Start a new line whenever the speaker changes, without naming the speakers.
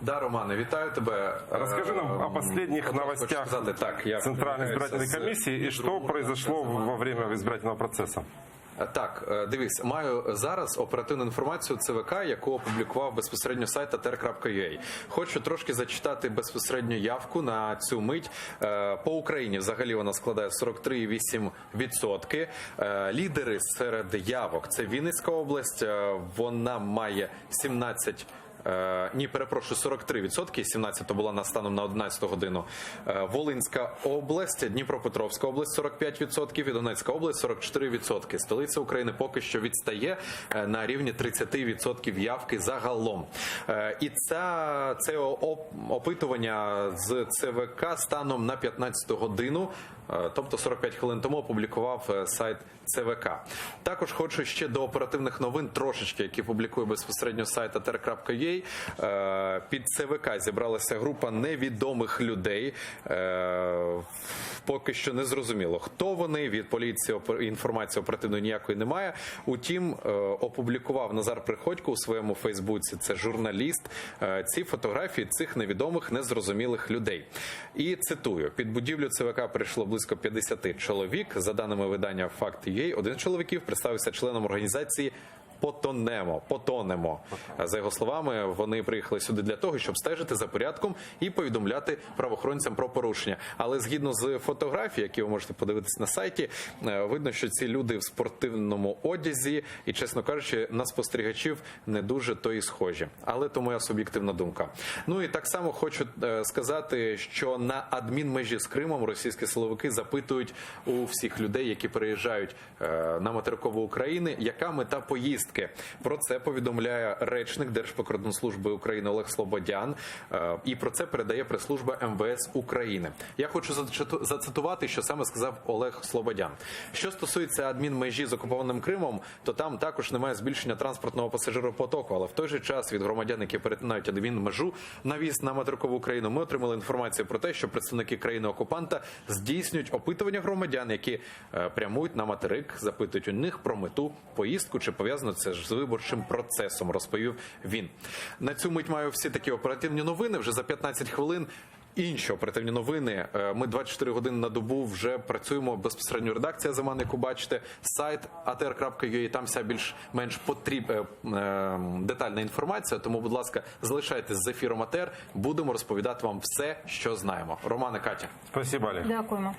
Да, Романе, вітаю тебе.
Расскажи нам о последних
от хочу
новостях
так, я
Центральной избирательной комиссии и что произошло во время избирательного процесса.
Е, Так, е, дивись, маю зараз оперативну інформацію ЦВК, яку опублікував безпосередньо сайт ater.ua. Хочу трошки зачитати безпосередньо явку на цю мить. Е, По Україні взагалі вона складає 43,8%. Е, Лідери серед явок це Вінницька область. Вона має 17%. Е, Ні, перепрошую, 43%, 17 була на станом на 11 годину. Е, Волинська область, Дніпропетровська область 45% і Донецька область 44%. Столиця України поки що відстає е, на рівні 30% явки загалом. І ця, це опитування з ЦВК станом на 15 годину, тобто 45 хвилин тому опублікував е, сайт ЦВК. Також хочу ще до оперативних новин трошечки, які публікує безпосередньо сайт ater.ua. Е, Під ЦВК зібралася група невідомих людей. Е, Поки що не зрозуміло, хто вони від поліції інформації оперативної ніякої немає. Утім, е, опублікував Назар Приходько у своєму Фейсбуці. Це журналіст. е, Ці фотографії цих невідомих незрозумілих людей. І цитую: під будівлю ЦВК прийшло близько 50 чоловік. За даними видання Факт.ua, один чоловіків представився членом організації. Потонемо, потонемо. За його словами, вони приїхали сюди для того, щоб стежити за порядком і повідомляти правоохоронцям про порушення. Але згідно з фотографій, які ви можете подивитися на сайті, е, видно, що ці люди в спортивному одязі, і, чесно кажучи, на спостерігачів не дуже то і схожі. Але то моя суб'єктивна думка. Ну і так само хочу е, сказати, що на адмінмежі з Кримом російські силовики запитують у всіх людей, які переїжджають е, на материкову України, яка мета поїздки. Про це повідомляє речник Держприкордонслужби України Олег Слободян, е, і про це передає прес-служба МВС України. Я хочу зацитувати, що саме сказав Олег Слободян. Що стосується адмінмежі з окупованим Кримом, то там також немає збільшення транспортного пасажиропотоку, але в той же час від громадян, які перетинають адмінмежу на в'їзд на материкову Україну, ми отримали інформацію про те, що представники країни окупанта здійснюють опитування громадян, які е, прямують на материк, запитують у них про мету поїздку чи пов'язано це ж з виборчим процесом, розповів він. На цю мить маю всі такі оперативні новини. Вже за 15 хвилин. Інші оперативні новини. Е, Ми 24 години на добу вже працюємо безпосередньо. Редакція Заман, яку бачите, сайт atr.ua, Там вся більш-менш потріб е, е, детальна інформація. Тому, будь ласка, залишайтесь з ефіром АТР. Будемо розповідати вам все, що знаємо. Романе Катя.
Спасибо, Олег.
Дякуємо.